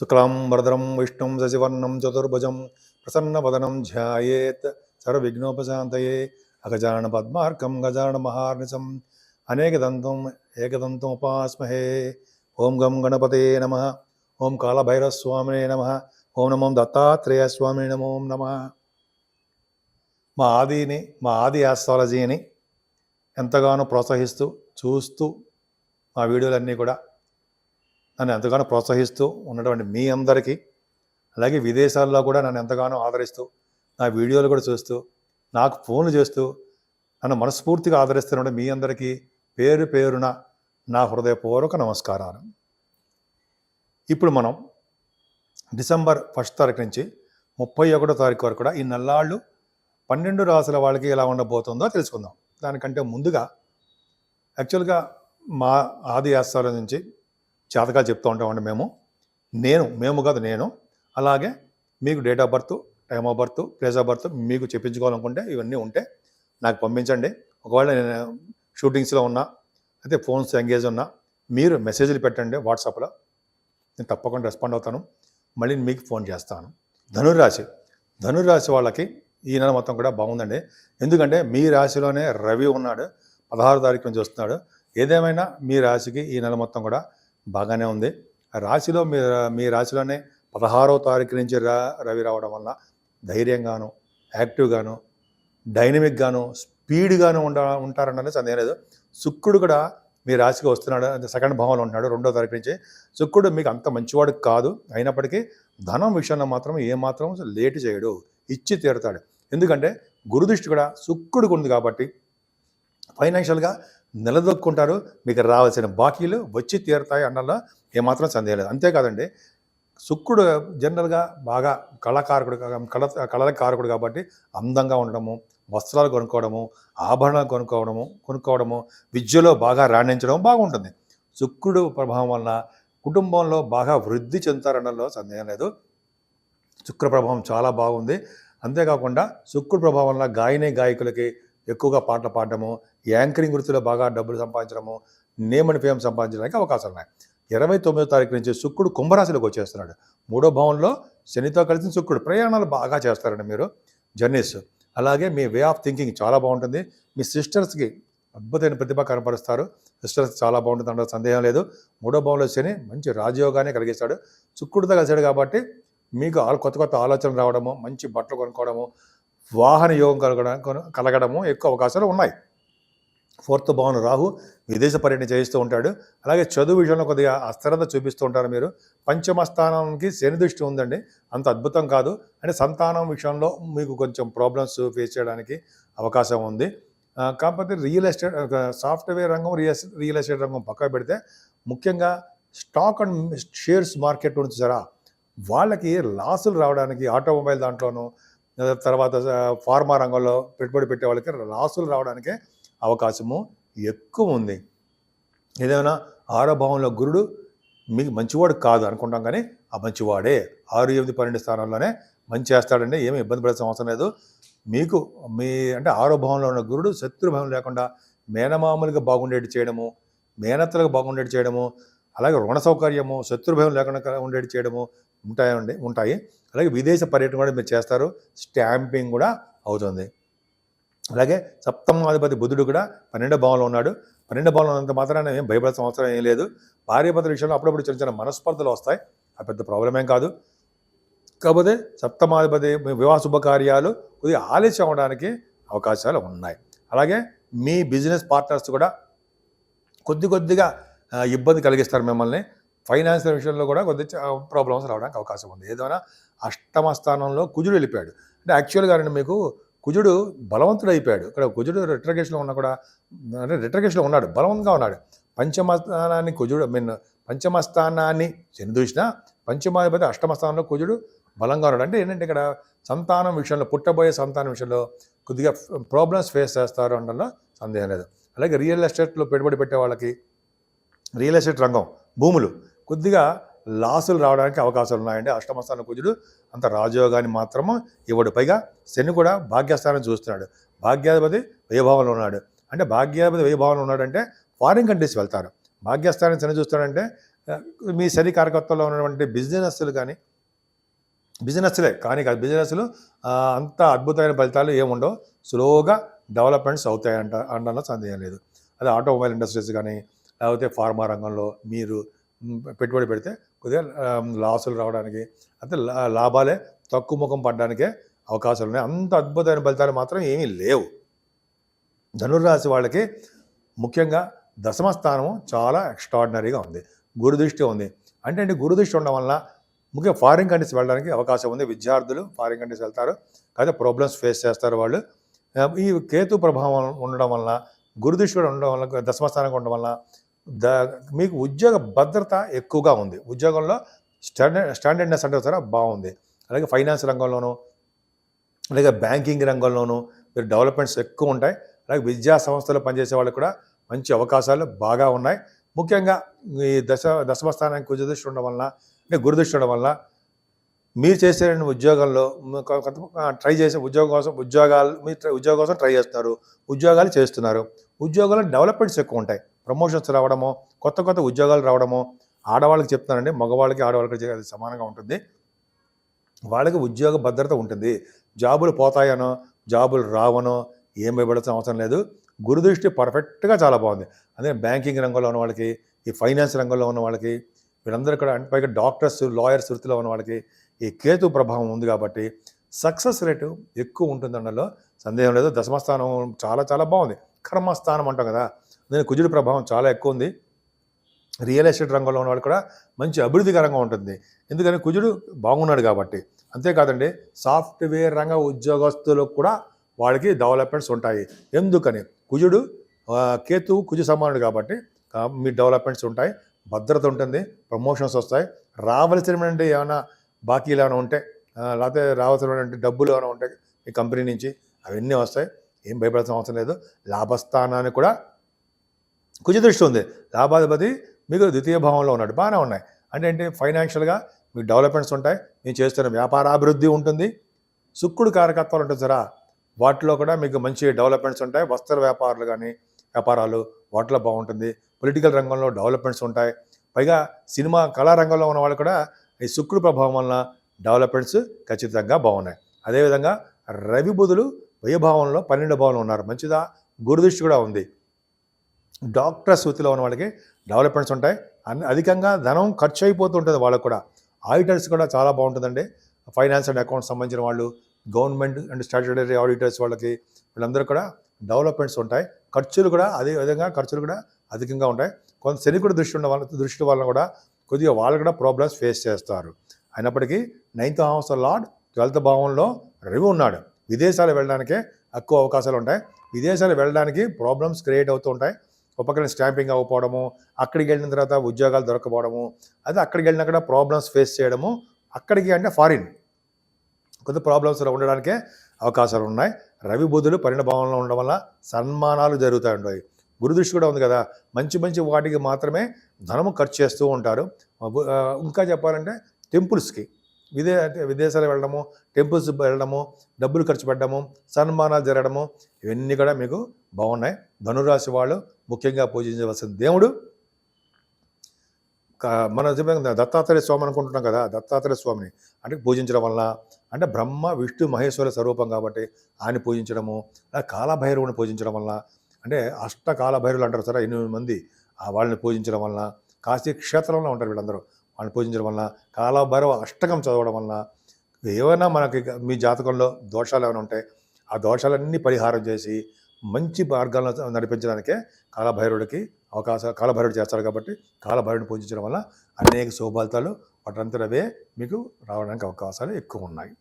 శుక్లాం వరదరం విష్ణుం శశివర్ణం చతుర్భుజం ప్రసన్నవదనం ధ్యాయేత్ సర్వవిఘ్నోపశాంతయే అగజాన పద్మార్కం గజాన మహార్నిశం అనేకదంతం ఏకదంతం ఉపాస్మహే. ఓం గం గణపతే నమ. ఓం కాళభైరస్వామినే నమ. ఓం నమో దత్తాత్రేయ నమో నమ. మా ఆదిని మా ఆది ఆస్ట్రాలజీని ఎంతగానో ప్రోత్సహిస్తూ చూస్తూ మా వీడియోలన్నీ కూడా నన్ను ఎంతగానో ప్రోత్సహిస్తూ ఉన్నటువంటి మీ అందరికీ అలాగే విదేశాల్లో కూడా నన్ను ఎంతగానో ఆదరిస్తూ నా వీడియోలు కూడా చూస్తూ నాకు ఫోన్లు చేస్తూ నన్ను మనస్ఫూర్తిగా ఆదరిస్తున్న మీ అందరికీ పేరు పేరున నా హృదయపూర్వక నమస్కారాలు. ఇప్పుడు మనం డిసెంబర్ ఫస్ట్ తారీఖు నుంచి ముప్పై ఒకటో తారీఖు వరకు కూడా ఈ నల్లాళ్ళు పన్నెండు రాసుల వాళ్ళకి ఎలా ఉండబోతుందో తెలుసుకుందాం. దానికంటే ముందుగా యాక్చువల్గా మా ఆది ఆస్థాల నుంచి జాతకాలు చెప్తూ ఉంటామండి మేము. నేను మేము కాదు నేను. అలాగే మీకు date of birth time of birth place of birth మీకు చెప్పించుకోవాలనుకుంటే ఇవన్నీ ఉంటే నాకు పంపించండి. ఒకవేళ నేను షూటింగ్స్లో ఉన్నా అయితే ఫోన్స్ ఎంగేజ్ ఉన్నా మీరు మెసేజ్లు పెట్టండి వాట్సాప్లో నేను తప్పకుండా రెస్పాండ్ అవుతాను. మళ్ళీ మీకు ఫోన్ చేస్తాను. ధనురాశి ధనురాశి వాళ్ళకి ఈ నెల మొత్తం కూడా బాగుందండి. ఎందుకంటే మీ రాశిలోనే రవి ఉన్నాడు. పదహారు తారీఖు నుంచి వస్తున్నాడు. ఏదేమైనా మీ రాశికి ఈ నెల మొత్తం కూడా బాగానే ఉంది. రాశిలో మీ మీ రాశిలోనే పదహారో తారీఖు నుంచి రా రవి రావడం వల్ల ధైర్యంగాను యాక్టివ్గాను డైనమిక్గాను స్పీడ్గాను ఉండ ఉంటారన్నది సందేహం లేదు. శుక్రుడు కూడా మీ రాశికి వస్తున్నాడు. సెకండ్ భావంలో ఉంటున్నాడు రెండో తారీఖు నుంచి. శుక్రుడు మీకు అంత మంచివాడు కాదు. అయినప్పటికీ ధనం విషయంలో మాత్రం ఏమాత్రం లేటు చేయడు. ఇచ్చి తీరుతాడు. ఎందుకంటే గురుదృష్టి కూడా శుక్రుడికి ఉంది కాబట్టి ఫైనాన్షియల్గా నిలదొక్కుంటారు. మీకు రావాల్సిన బాకీలు వచ్చి తీరుతాయి అన్నలో ఏమాత్రం సందేహం లేదు. అంతేకాదండి శుక్రుడు జనరల్గా బాగా కళాకారకుడు కా- కళ కళల కారకుడు కాబట్టి అందంగా ఉండడము వస్త్రాలు కొనుక్కోవడము ఆభరణాలు కొనుక్కోవడము కొనుక్కోవడము విద్యలో బాగా రాణించడం బాగుంటుంది. శుక్రుడు ప్రభావం వలన కుటుంబంలో బాగా వృద్ధి చెందుతారనడంలో సందేహం లేదు. శుక్ర ప్రభావం చాలా బాగుంది. అంతేకాకుండా శుక్రుడు ప్రభావం వల్ల గాయని గాయకులకి ఎక్కువగా పాటలు పాడడము యాంకరింగ్ వృత్తిలో బాగా డబ్బులు సంపాదించడము నేమ్ అండ్ ఫేమ్ సంపాదించడానికి అవకాశాలు ఉన్నాయి. ఇరవై తొమ్మిదో తారీఖు నుంచి శుక్రుడు కుంభరాశిలోకి వచ్చేస్తున్నాడు. మూడో భావంలో శనితో కలిసి శుక్రుడు ప్రయాణాలు బాగా చేస్తారండి మీరు. జర్నీస్ అలాగే మీ వే ఆఫ్ థింకింగ్ చాలా బాగుంటుంది. మీ సిస్టర్స్కి అద్భుతమైన ప్రతిభ కనపరుస్తారు. సిస్టర్స్ చాలా బాగుంటుంది అన్న సందేహం లేదు. మూడో భావంలో శని మంచి రాజయోగాన్ని కలిగిస్తాడు. శుక్రుడితో కలిశాడు కాబట్టి మీకు కొత్త కొత్త ఆలోచనలు రావడము మంచి బట్టలు కొనుక్కోవడము వాహన యోగం కలగడం కలగడము ఎక్కువ అవకాశాలు ఉన్నాయి. ఫోర్త్ భావన రాహు విదేశ పర్యటన చేయిస్తూ ఉంటాడు. అలాగే చదువు విషయంలో కొద్దిగా అస్థిరత చూపిస్తూ ఉంటారు మీరు. పంచమ స్థానానికి శని దృష్టి ఉందండి. అంత అద్భుతం కాదు. అంటే సంతానం విషయంలో మీకు కొంచెం ప్రాబ్లమ్స్ ఫేస్ చేయడానికి అవకాశం ఉంది. కాకపోతే రియల్ ఎస్టేట్ సాఫ్ట్వేర్ రంగం రియల్ రియల్ ఎస్టేట్ రంగం పక్కన పెడితే ముఖ్యంగా స్టాక్ అండ్ షేర్స్ మార్కెట్ నుంచి సరా వాళ్ళకి లాసులు రావడానికి ఆటోమొబైల్ దాంట్లోనూ తర్వాత ఫార్మా రంగంలో పెట్టుబడి పెట్టే వాళ్ళకి లాసులు రావడానికే అవకాశము ఎక్కువ ఉంది. ఏదైనా ఆరభావంలో గురుడు మీకు మంచివాడు కాదు అనుకుంటాం కానీ ఆ మంచివాడే. ఆరు ఎనిమిది పన్నెండు స్థానంలోనే మంచి చేస్తాడండి ఏమీ ఇబ్బంది పడాల్సిన అవసరం లేదు. మీకు మీ అంటే ఆరోభావంలో ఉన్న గురుడు శత్రుభావం లేకుండా మేనమామలుగా బాగుండేటి చేయడము మేనత్తలకు బాగుండేటి చేయడము అలాగే రుణ సౌకర్యము శత్రుభయం లేకుండా ఉండేటి చేయడము ఉంటాయండి ఉంటాయి. అలాగే విదేశ పర్యటన కూడా మీరు చేస్తారు. స్టాంపింగ్ కూడా అవుతుంది. అలాగే సప్తమాధిపతి బుధుడు కూడా పన్నెండో భావంలో ఉన్నాడు. పన్నెండో భావంలో ఉన్నంత మాత్రాన ఏం భయపడాల్సిన అవసరం ఏం లేదు. భార్యాభర్తల విషయంలో అప్పుడప్పుడు చిన్న చిన్న మనస్పర్ధలు వస్తాయి. ఆ పెద్ద ప్రాబ్లం ఏం కాదు. కాకపోతే సప్తమాధిపతి వివాహ శుభకార్యాలు కొద్దిగా ఆలస్యం అవడానికి అవకాశాలు ఉన్నాయి. అలాగే మీ బిజినెస్ పార్ట్నర్స్ కూడా కొద్ది కొద్దిగా ఇబ్బంది కలిగిస్తారు మిమ్మల్ని. ఫైనాన్షియల్ విషయంలో కూడా కొద్ది ప్రాబ్లమ్స్ రావడానికి అవకాశం ఉంది. ఏదైనా అష్టమ స్థానంలో కుజుడు వెళ్ళిపోయాడు. అంటే యాక్చువల్గా మీకు కుజుడు బలవంతుడు అయిపోయాడు ఇక్కడ కుజుడు రిట్రగేషన్లో ఉన్నా కూడా అంటే రిట్రగేషన్లో ఉన్నాడు బలవంతంగా ఉన్నాడు. పంచమస్థానాన్ని కుజుడు మీన్ పంచమస్థానాన్ని శని దృష్టిన పంచమాధిపతి అష్టమస్థానంలో కుజుడు బలంగా ఉన్నాడు. అంటే ఏంటంటే ఇక్కడ సంతానం విషయంలో పుట్టబోయే సంతానం విషయంలో కొద్దిగా ప్రాబ్లమ్స్ ఫేస్ చేస్తారు అనడంలో సందేహం లేదు. అలాగే రియల్ ఎస్టేట్లో పెట్టుబడి పెట్టే వాళ్ళకి రియల్ ఎస్టేట్ రంగం భూములు కొద్దిగా లాసులు రావడానికి అవకాశాలు ఉన్నాయండి. అష్టమస్థాన కుజుడు అంత రాజయోగాన్ని మాత్రము ఇవ్వడు. పైగా శని కూడా భాగ్యస్థానం చూస్తున్నాడు. భాగ్యాధిపతి వైభవంలో ఉన్నాడు. అంటే భాగ్యాధిపతి వైభవంలో ఉన్నాడంటే ఫారిన్ కంట్రీస్ వెళ్తారు. భాగ్యస్థానం శని చూస్తాడంటే మీ శని కార్యకర్తల్లో ఉన్నటువంటి బిజినెస్లు కానీ బిజినెస్లే కానీ కాదు బిజినెస్లు అంత అద్భుతమైన ఫలితాలు ఏముండవు. స్లోగా డెవలప్మెంట్స్ అవుతాయి అంట అనడంలో సందేహం లేదు. అదే ఆటోమొబైల్ ఇండస్ట్రీస్ కానీ లేకపోతే ఫార్మా రంగంలో మీరు పెట్టుబడి పెడితే కొద్దిగా లాసులు రావడానికి అంటే లా- లాభాలే తక్కువ ముఖం పడడానికే అవకాశాలు ఉన్నాయి. అంత అద్భుతమైన ఫలితాలు మాత్రం ఏమీ లేవు. ధనుర్రాశి వాళ్ళకి ముఖ్యంగా దశమ స్థానం చాలా ఎక్స్ట్రాడినరీగా ఉంది. గురుదృష్టి ఉంది. అంటే అంటే గురుదృష్టి ఉండడం వల్ల ముఖ్య ఫారిన్ కంట్రీస్ వెళ్ళడానికి అవకాశం ఉంది. విద్యార్థులు ఫారిన్ కంట్రీస్ వెళ్తారు. కాకపోతే ప్రాబ్లమ్స్ ఫేస్ చేస్తారు వాళ్ళు. ఈ కేతు ప్రభావం ఉండడం వల్ల గురుదృష్టి కూడా ఉండడం వల్ల దశమస్థానంగా ఉండడం వల్ల ద మీకు ఉద్యోగ భద్రత ఎక్కువగా ఉంది. ఉద్యోగంలో స్టాండర్డ్ స్టాండర్డ్నెస్ అంటే సరే బాగుంది. అలాగే ఫైనాన్స్ రంగంలోనూ అలాగే బ్యాంకింగ్ రంగంలోనూ మీరు డెవలప్మెంట్స్ ఎక్కువ ఉంటాయి. అలాగే విద్యా సంస్థలు పనిచేసే వాళ్ళకి కూడా మంచి అవకాశాలు బాగా ఉన్నాయి. ముఖ్యంగా ఈ దశ దశమ స్థానానికి కుజదృష్టి ఉండడం వలన అంటే గురుదృష్టి ఉండడం వలన మీరు చేసే ఉద్యోగంలో కొంత ట్రై చేసే ఉద్యోగం కోసం ఉద్యోగాలు మీరు ఉద్యోగం కోసం ట్రై చేస్తున్నారు. ఉద్యోగాలు చేస్తున్నారు. ఉద్యోగాల్లో డెవలప్మెంట్స్ ఎక్కువ ఉంటాయి. ప్రమోషన్స్ రావడము కొత్త కొత్త ఉద్యోగాలు రావడము ఆడవాళ్ళకి చెప్తున్నానండి మగవాళ్ళకి ఆడవాళ్ళకి అది సమానంగా ఉంటుంది. వాళ్ళకి ఉద్యోగ భద్రత ఉంటుంది. జాబులు పోతాయనో జాబులు రావనో ఏం భయపడాల్సిన అవసరం లేదు. గురుదృష్టి పర్ఫెక్ట్గా చాలా బాగుంది. అదే బ్యాంకింగ్ రంగంలో ఉన్న వాళ్ళకి ఈ ఫైనాన్స్ రంగంలో ఉన్న వాళ్ళకి వీళ్ళందరూ కూడా అంటే పైగా డాక్టర్స్ లాయర్స్ వృత్తిలో ఉన్న వాళ్ళకి ఈ కేతు ప్రభావం ఉంది కాబట్టి సక్సెస్ రేటు ఎక్కువ ఉంటుంది అనడంలో సందేహం లేదు. దశమస్థానం చాలా చాలా బాగుంది. కర్మస్థానం అంటాం కదా. దీని కుజుడి ప్రభావం చాలా ఎక్కువ ఉంది. రియల్ ఎస్టేట్ రంగంలో ఉన్న వాళ్ళు కూడా మంచి అభివృద్ధికరంగా ఉంటుంది. ఎందుకని? కుజుడు బాగున్నాడు కాబట్టి. అంతేకాదండి సాఫ్ట్వేర్ రంగ ఉద్యోగస్తులకు కూడా వాళ్ళకి డెవలప్మెంట్స్ ఉంటాయి. ఎందుకని? కుజుడు కేతు కుజు సమానుడు కాబట్టి మీ డెవలప్మెంట్స్ ఉంటాయి భద్రత ఉంటుంది ప్రమోషన్స్ వస్తాయి. రావలసినటువంటి ఏమైనా బాకీలు ఏమైనా ఉంటే లేకపోతే రావాల్సినటువంటి డబ్బులు ఏమైనా ఉంటాయి మీ కంపెనీ నుంచి అవన్నీ వస్తాయి. ఏం భయపడాల్సిన అవసరం లేదు. లాభస్థానాన్ని కూడా కుజదృష్టి ఉంది. లాభాధిపతి మీకు ద్వితీయ భావంలో ఉన్నాడు. బాగానే ఉన్నాయి. అంటే ఏంటి? ఫైనాన్షియల్గా మీకు డెవలప్మెంట్స్ ఉంటాయి. మీరు చేస్తున్న వ్యాపారాభివృద్ధి ఉంటుంది. శుక్రుడు కారకత్వాలు ఉంటుంది సరా. వాటిలో కూడా మీకు మంచి డెవలప్మెంట్స్ ఉంటాయి. వస్త్ర వ్యాపారాలు కానీ వ్యాపారాలు వాటిలో బాగుంటుంది. పొలిటికల్ రంగంలో డెవలప్మెంట్స్ ఉంటాయి. పైగా సినిమా కళారంగంలో ఉన్న వాళ్ళు కూడా ఈ శుక్రుడు ప్రభావం వలన డెవలప్మెంట్స్ ఖచ్చితంగా బాగున్నాయి. అదేవిధంగా రవి బుధులు వ్యయభావంలో పన్నెండు భావంలో ఉన్నారు. మంచిదా? గురుదృష్టి కూడా ఉంది. డాక్టర్స్ వృత్తిలో ఉన్న వాళ్ళకి డెవలప్మెంట్స్ ఉంటాయి. అన్ని అధికంగా ధనం ఖర్చు అయిపోతుంటుంది వాళ్ళకు కూడా. ఆడిటర్స్ కూడా చాలా బాగుంటుందండి. ఫైనాన్స్ అండ్ అకౌంట్స్ సంబంధించిన వాళ్ళు గవర్నమెంట్ అండ్ స్టాట్యుటరీ ఆడిటర్స్ వాళ్ళకి వీళ్ళందరూ కూడా డెవలప్మెంట్స్ ఉంటాయి. ఖర్చులు కూడా అదే విధంగా ఖర్చులు కూడా అధికంగా ఉంటాయి. కొంత శనికుడు దృష్టి ఉన్న వాళ్ళ దృష్టి వలన కూడా కొద్దిగా వాళ్ళు కూడా ప్రాబ్లమ్స్ ఫేస్ చేస్తారు. అయినప్పటికీ నైన్త్ హౌస్ లార్డ్ ట్వెల్త్ భావంలో రవి ఉన్నాడు. విదేశాలు వెళ్ళడానికే ఎక్కువ అవకాశాలు ఉంటాయి. విదేశాలు వెళ్ళడానికి ప్రాబ్లమ్స్ క్రియేట్ అవుతూ ఉంటాయి. ఒక పక్కన స్టాంపింగ్ అవ్వకపోవడము అక్కడికి వెళ్ళిన తర్వాత ఉద్యోగాలు దొరకపోవడము అదే అక్కడికి వెళ్ళినాక ప్రాబ్లమ్స్ ఫేస్ చేయడము అక్కడికి అంటే ఫారిన్ కొద్ది ప్రాబ్లమ్స్ ఉండడానికే అవకాశాలు ఉన్నాయి. రవి బుధులు పరిణభావంలో ఉండడం వల్ల సన్మానాలు జరుగుతూ ఉంటాయి. గురుదృష్టి కూడా ఉంది కదా మంచి మంచి వాటికి మాత్రమే ధనము ఖర్చు చేస్తూ ఉంటారు. ఇంకా చెప్పాలంటే టెంపుల్స్కి విదే విదేశాలు వెళ్ళడము టెంపుల్స్ వెళ్ళడము డబ్బులు ఖర్చు పెట్టడము సన్మానాలు జరగడము ఇవన్నీ కూడా మీకు బాగున్నాయి. ధనురాశి వాళ్ళు ముఖ్యంగా పూజించవలసిన దేవుడు. మనం మన చెప్పాం దత్తాత్రేయ స్వామి అనుకుంటున్నాం కదా దత్తాత్రేయ స్వామిని. అంటే పూజించడం వలన అంటే బ్రహ్మ విష్ణు మహేశ్వర స్వరూపం కాబట్టి ఆయన పూజించడము కాలభైరవుని పూజించడం వలన అంటే అష్ట కాలభైరవులు అంటారు సరే ఎనిమిది మంది. ఆ వాళ్ళని పూజించడం వలన కాశీ క్షేత్రంలో ఉంటారు వీళ్ళందరూ. వాళ్ళని పూజించడం వలన కాలభైరవ అష్టకం చదవడం వలన ఏమైనా మనకి మీ జాతకంలో దోషాలు ఏమైనా ఉంటాయి ఆ దోషాలన్నీ పరిహారం చేసి మంచి మార్గాలను నడిపించడానికే కాలభైరవుడికి అవకాశ కాలభైరవుడు చేస్తారు కాబట్టి కాలభైరవుడిని పూజించడం వల్ల అనేక శుభఫలితాలు వాటంతటవే మీకు రావడానికి అవకాశాలు ఎక్కువ ఉన్నాయి.